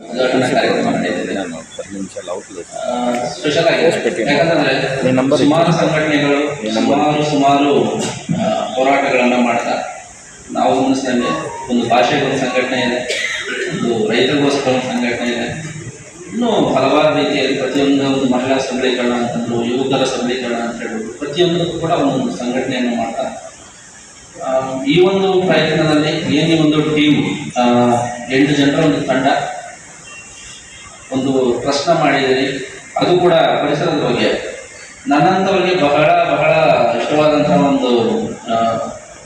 ನಾನು ಹತ್ತು ನಿಮಿಷ ಔಟ್ಲೆಟ್ ನಂಬರ್ ಸುಮಾರು ಸಂಘಟನೆಗಳು ಸುಮಾರು ಸುಮಾರು ಹೋರಾಟಗಳನ್ನು ಮಾಡ್ತಾ ನಾವು ಗಮನಿಸಿದಂಗೆ ಒಂದು ಭಾಷೆಗೊಂದು ಸಂಘಟನೆ ಇದೆ ಒಂದು ರೈತರಿಗೋಸ್ಕರ ಒಂದು ಸಂಘಟನೆ ಇದೆ. ಇನ್ನೂ ಹಲವಾರು ರೀತಿಯಲ್ಲಿ ಪ್ರತಿಯೊಂದು ಒಂದು ಮಹಿಳಾ ಸಬಲೀಕರಣ ಅಂತಂದ್ರು ಯುವಕರ ಸಬಲೀಕರಣ ಅಂತ ಹೇಳ್ಬೋದು ಪ್ರತಿಯೊಂದಕ್ಕೂ ಕೂಡ ಒಂದೊಂದು ಸಂಘಟನೆಯನ್ನು ಮಾಡ್ತಾ. ಈ ಒಂದು ಪ್ರಯತ್ನದಲ್ಲಿ ಏನೇ ಒಂದು ಟೀಮ್ ಎಂಟು ಜನರ ಒಂದು ತಂಡ ಒಂದು ಪ್ರಶ್ನೆ ಮಾಡಿದ್ದೀರಿ ಅದು ಕೂಡ ಪರಿಸರದ ಬಗ್ಗೆ. ನನ್ನಂಥವರಿಗೆ ಬಹಳ ಬಹಳ ಇಷ್ಟವಾದಂಥ ಒಂದು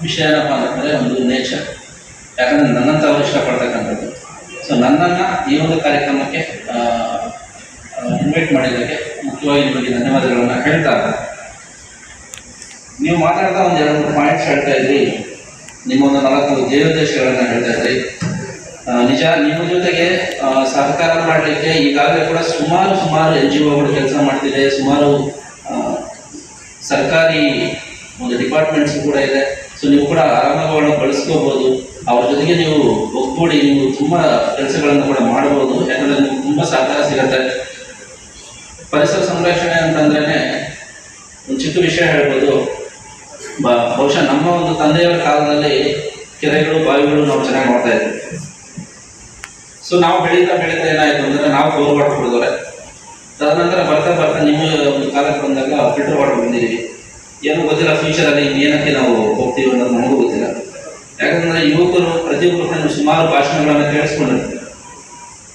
ವಿಷಯ ಏನಪ್ಪ ಅಂತಂದರೆ ಒಂದು ನೇಚರ್ ಯಾಕಂದರೆ ನನ್ನಂಥವ್ರು ಇಷ್ಟಪಡ್ತಕ್ಕಂಥದ್ದು. ಸೊ ನನ್ನನ್ನು ಈ ಒಂದು ಕಾರ್ಯಕ್ರಮಕ್ಕೆ ಇನ್ವೈಟ್ ಮಾಡಿದ್ದಕ್ಕೆ ಮುಖ್ಯವಾಗಿ ನಿಮಗೆ ಧನ್ಯವಾದಗಳನ್ನು ಹೇಳ್ತಾ ನೀವು ಮಾತಾಡ್ತಾ ಒಂದು ಎರಡು ಪಾಯಿಂಟ್ಸ್ ಹೇಳ್ತಾ ಇದ್ರಿ. ನಿಮ್ಮ ಒಂದು ನಾಲ್ಕು ದೇವದೇಶಗಳನ್ನು ಹೇಳ್ತಾ ಇದ್ರಿ. ನಿಜ, ನಿಮ್ಮ ಜೊತೆಗೆ ಸಹಕಾರ ಮಾಡಲಿಕ್ಕೆ ಈಗಾಗಲೇ ಕೂಡ ಸುಮಾರು ಸುಮಾರು ಎನ್ ಜಿ ಒಗಳು ಕೆಲಸ ಮಾಡ್ತಿದೆ, ಸುಮಾರು ಸರ್ಕಾರಿ ಒಂದು ಡಿಪಾರ್ಟ್ಮೆಂಟ್ಸ್ ಕೂಡ ಇದೆ. ಸೊ, ನೀವು ಕೂಡ ಆರಾಮಗಳನ್ನ ಬಳಸ್ಕೋಬಹುದು ಅವ್ರ ಜೊತೆಗೆ ನೀವು ಒಗ್ಗೂಡಿ ನೀವು ತುಂಬ ಕೆಲಸಗಳನ್ನು ಕೂಡ ಮಾಡಬಹುದು ಯಾಕಂದ್ರೆ ನಿಮ್ಗೆ ತುಂಬ ಸಹಕಾರ ಸಿಗುತ್ತೆ. ಪರಿಸರ ಸಂರಕ್ಷಣೆ ಅಂತಂದ್ರೆ ಒಂದು ಚಿಕ್ಕ ವಿಷಯ ಹೇಳ್ಬೋದು. ಬಹುಶಃ ನಮ್ಮ ಒಂದು ತಂದೆಯವರ ಕಾಲದಲ್ಲಿ ಕೆರೆಗಳು, ಬಾವಿಗಳು ನಾವು ಚೆನ್ನಾಗಿ ನೋಡ್ತಾ ಇದ್ವಿ. ಸೊ ನಾವು ಬೆಳೀತಾ ಬೆಳೀತಾ ಏನಾಯ್ತು ಅಂದ್ರೆ ನಾವು ಬೋರ್ ವಾಟರ್ ತದನಂತರ ಬರ್ತಾ ಬರ್ತಾ ನಿಮ್ಮ ಒಂದು ಕಾಲಕ್ಕೆ ಬಂದಾಗ ಫಿಲ್ಟರ್ ವಾಟರ್ ಬಂದಿದ್ದೀವಿ ಏನು ಗೊತ್ತಿಲ್ಲ ಫ್ಯೂಚರಲ್ಲಿ ಏನಕ್ಕೆ ನಾವು ಹೋಗ್ತೀವಿ ಅನ್ನೋದು ನಮಗೂ ಗೊತ್ತಿಲ್ಲ. ಯಾಕಂದ್ರೆ ಯುವಕರು ಪ್ರತಿಯೊಬ್ಬರು ಕೂಡ ಸುಮಾರು ಭಾಷಣಗಳನ್ನು ಕೇಳಿಸ್ಕೊಂಡಿರ್ತೀವಿ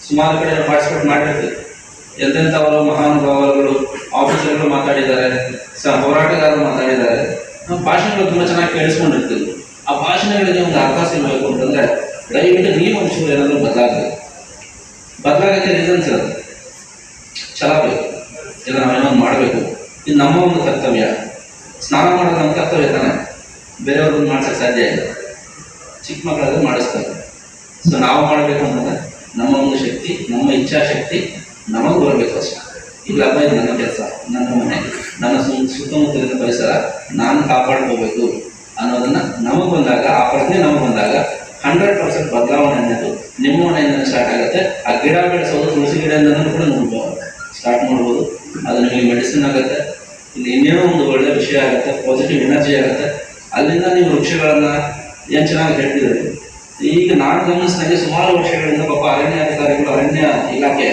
ಸುಮಾರು ಕಡೆ ಪಾರ್ಟಿಸಿಪೇಟ್ ಮಾಡಿರ್ತೀವಿ ಎಂತೆಂಥವರು ಮಹಾನುಭಾವರುಗಳು ಆಫೀಸರ್ಗಳು ಮಾತಾಡಿದ್ದಾರೆ, ಸ ಹೋರಾಟಗಾರರು ಮಾತಾಡಿದ್ದಾರೆ. ಭಾಷಣಗಳು ತುಂಬ ಚೆನ್ನಾಗಿ ಕೇಳಿಸ್ಕೊಂಡಿರ್ತೀವಿ. ಆ ಭಾಷಣಗಳಿಗೆ ಒಂದು ಅರ್ಥ ಸಿಗಬೇಕು ಅಂತಂದರೆ ದಯವಿಟ್ಟು ನೀವು ಒಂಚೂರು ಏನಾದರೂ ಬದಲಾಗಬೇಕು. ಬದಲಾಗಕ್ಕೆ ರೀಸನ್ಸ್ ಇರುತ್ತೆ ಛಲ ಬೇಕು ಇಲ್ಲ ನಾವೇನೋ ಮಾಡಬೇಕು. ಇದು ನಮ್ಮ ಒಂದು ಕರ್ತವ್ಯ. ಸ್ನಾನ ಮಾಡೋದು ನಮ್ಮ ಕರ್ತವ್ಯ ತಾನೆ. ಬೇರೆಯವ್ರದ್ದು ಮಾಡ್ಸೋಕ್ಕೆ ಸಾಧ್ಯ ಇಲ್ಲ. ಚಿಕ್ಕ ಮಕ್ಕಳಾದ್ರೂ ಮಾಡಿಸ್ತಾರೆ. ಸೊ ನಾವು ಮಾಡಬೇಕು ಅನ್ನೋದು ನಮ್ಮ ಒಂದು ಶಕ್ತಿ, ನಮ್ಮ ಇಚ್ಛಾಶಕ್ತಿ, ನಮಗೆ ಬರಬೇಕು ಅಷ್ಟೇ. ಇಲ್ಲಪ್ಪ ಇದು ನನ್ನ ಕೆಲಸ, ನನ್ನ ಮನೆ, ನನ್ನ ಸುತ್ತಮುತ್ತಲಿನ ಪರಿಸರ, ನಾನು ಕಾಪಾಡ್ಕೋಬೇಕು ಅನ್ನೋದನ್ನ ನಮಗೆ ಬಂದಾಗ, ಆ ಪ್ರಜ್ಞೆ ನಮಗೆ ಬಂದಾಗ ಹಂಡ್ರೆಡ್ ಪರ್ಸೆಂಟ್ ಬದಲಾವಣೆ ಅನ್ನೋದು ನಿಮ್ಮ ಮನೆಯಿಂದ ಸ್ಟಾರ್ಟ್ ಆಗುತ್ತೆ. ಬೆಳೆಸೋದು ಕೂಡ ನೋಡ್ಬೋದು. ಸ್ಟಾರ್ಟ್ ಮಾಡ್ಬೋದು. ಅದು ನಿಮಗೆ ಮೆಡಿಸಿನ್ ಆಗುತ್ತೆ. ಇಲ್ಲಿ ಇನ್ನೇನೋ ಒಂದು ಒಳ್ಳೆ ವಿಷಯ ಆಗುತ್ತೆ ಪಾಸಿಟಿವ್ ಎನರ್ಜಿ ಆಗುತ್ತೆ. ಅಲ್ಲಿಂದ ನೀವು ವೃಕ್ಷಗಳನ್ನು ಏನು ಚೆನ್ನಾಗಿ ಹೇಳ್ತಿದ್ದಾರೆ ಈಗ ನಾನು ಗಮನಿಸಿದಂಗೆ ಸುಮಾರು ವರ್ಷಗಳಿಂದ ಪಾಪ ಅರಣ್ಯ ಅಧಿಕಾರಿಗಳು ಅರಣ್ಯ ಇಲಾಖೆ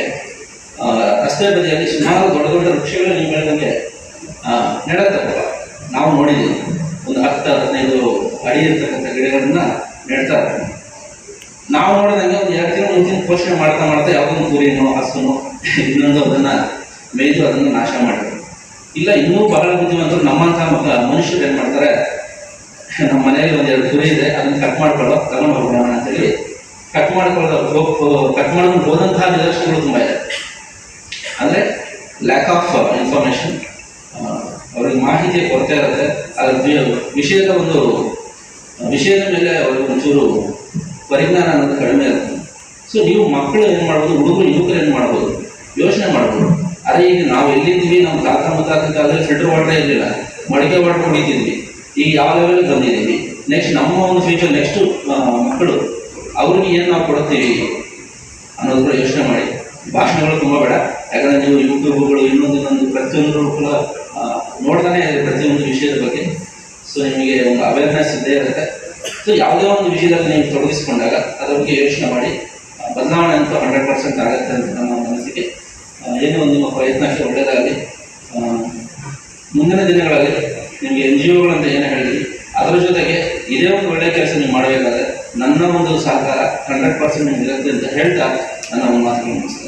ರಸ್ತೆ ಬದಿಯಲ್ಲಿ ಸುಮಾರು ದೊಡ್ಡ ದೊಡ್ಡ ವೃಕ್ಷಗಳು ನೀವು ಹೇಳಿದಂಗೆ ನೆಡತ್ತೆ ಪಾಪ. ನಾವು ನೋಡಿದ್ದೀವಿ ಒಂದು ಹತ್ತು, ಹದಿನೈದು ಅಡಿ ಇರ್ತಕ್ಕಂಥ ಗಿಡಗಳನ್ನ ನೆಡ್ತಾರೆ ನಾವು ನೋಡಿದಂಗೆ ಒಂದು ಎರಡು ತಿಂಗಳು ಮುಂಚಿನ ಪೋಷಣೆ ಮಾಡ್ತಾ ಮಾಡ್ತಾ ಯಾವುದೋ ಒಂದು ಕುರಿನೋ ಹಸುನೋ ಇನ್ನೊಂದು ಅದನ್ನ ಮೇಯ್ದು ಅದನ್ನು ನಾಶ ಮಾಡಿದ್ರು. ಇಲ್ಲ, ಇನ್ನೂ ಬಹಳ ಬುದ್ಧಿವಂತರು ನಮ್ಮಂಥ ಮಕ್ಕ ಮನುಷ್ಯರು ಏನು ಮಾಡ್ತಾರೆ? ನಮ್ಮ ಮನೆಯಲ್ಲಿ ಒಂದು ಎರಡು ಕುರಿ ಇದೆ, ಅದನ್ನ ಕಟ್ ಮಾಡ್ಕೊಳ್ಳೋ, ತಗೊಂಡು ಹೋಗೋಣ ಅಂತೇಳಿ ಕಟ್ ಮಾಡ್ಕೊಳ್ಳೋ ಕಟ್ ಮಾಡ್ಕೊಂಡು ಹೋದಂತಹ ನಿದರ್ಶನಗಳು ತುಂಬ ಇದೆ. ಅಂದರೆ ಲ್ಯಾಕ್ ಆಫ್ ಇನ್ಫಾರ್ಮೇಷನ್ ಅವ್ರಿಗೆ ಮಾಹಿತಿ ಕೊರತೆ ಇರುತ್ತೆ. ಅದ್ರ ವಿಷಯದ ಒಂದು, ವಿಷಯದ ಮೇಲೆ ಅವ್ರಿಗೆ ಒಂಚೂರು ಪರಿಜ್ಞಾನ ಅನ್ನೋದು ಕಡಿಮೆ ಇರುತ್ತೆ ಸೊ ನೀವು ಮಕ್ಕಳು ಏನು ಮಾಡ್ಬೋದು, ಹುಡುಗರು ಯುವಕರು ಏನು ಮಾಡ್ಬೋದು, ಯೋಚನೆ ಮಾಡ್ಬೋದು. ಅರೆ, ಈಗ ನಾವು ಎಲ್ಲಿದ್ದೀವಿ? ನಮ್ಮ ತಾತ ಮುತ್ತಾತ ಕಾಲದಲ್ಲಿ ಫಿಲ್ಟರ್ ವಾಟರ್ ಇರಲಿಲ್ಲ. ಮಡಿಕೆ ವಾಟರ್ ಕುಡಿತಿದ್ವಿ. ಈಗ ಯಾವ ಲೆವೆಲ್ ಬಂದಿದ್ದೀವಿ? ನೆಕ್ಸ್ಟ್ ನಮ್ಮ ಒಂದು ಫ್ಯೂಚರ್ ನೆಕ್ಸ್ಟ್ ಮಕ್ಕಳು, ಅವ್ರಿಗೆ ಏನು ನಾವು ಕೊಡ್ತೀವಿ ಅನ್ನೋದು ಕೂಡ ಯೋಚನೆ ಮಾಡಿ. ಭಾಷಣಗಳು ತುಂಬ ಬೇಡ. ಯಾಕಂದರೆ ನೀವು ಯೂಟ್ಯೂಬ್ಗಳು ಇನ್ನೊಂದು ಇನ್ನೊಂದು ಪ್ರತಿಯೊಂದು ಕೂಡ ನೋಡ್ತಾನೆ ಪ್ರತಿಯೊಂದು ವಿಷಯದ ಬಗ್ಗೆ. ಸೊ ನಿಮಗೆ ಒಂದು ಅವೇರ್ನೆಸ್ ಇದ್ದೇ ಇರುತ್ತೆ. ಸೊ ಯಾವುದೇ ಒಂದು ವಿಷಯದಲ್ಲಿ ನೀವು ತೊಡಗಿಸಿಕೊಂಡಾಗ ಅದರ ಬಗ್ಗೆ ಯೋಚನೆ ಮಾಡಿ ಬದಲಾವಣೆ ಅಂತೂ ಹಂಡ್ರೆಡ್ ಪರ್ಸೆಂಟ್ ಆಗುತ್ತೆ ಅಂತ ನಮ್ಮ ಮನಸ್ಸಿಗೆ ಏನೇ ಒಂದು ನಿಮ್ಮ ಪ್ರಯತ್ನಕ್ಕೆ ಒಳ್ಳೆಯದಾಗಲಿ. ಮುಂದಿನ ದಿನಗಳಲ್ಲಿ ನಿಮಗೆ ಎನ್ ಜಿ ಒಗಳಂತ ಏನು ಹೇಳಿದ್ರಿ, ಅದರ ಜೊತೆಗೆ ಇದೇ ಒಂದು ಒಳ್ಳೆಯ ಕೆಲಸ ನೀವು ಮಾಡಬೇಕಾದ್ರೆ ನನ್ನ ಒಂದು ಸಹಕಾರ ಹಂಡ್ರೆಡ್ ಪರ್ಸೆಂಟ್ ನಿಮಗೆ ಇರುತ್ತೆ ಅಂತ ಹೇಳ್ತಾ ನನ್ನ ಒಂದು ಥ್ಯಾಂಕ್ ಯು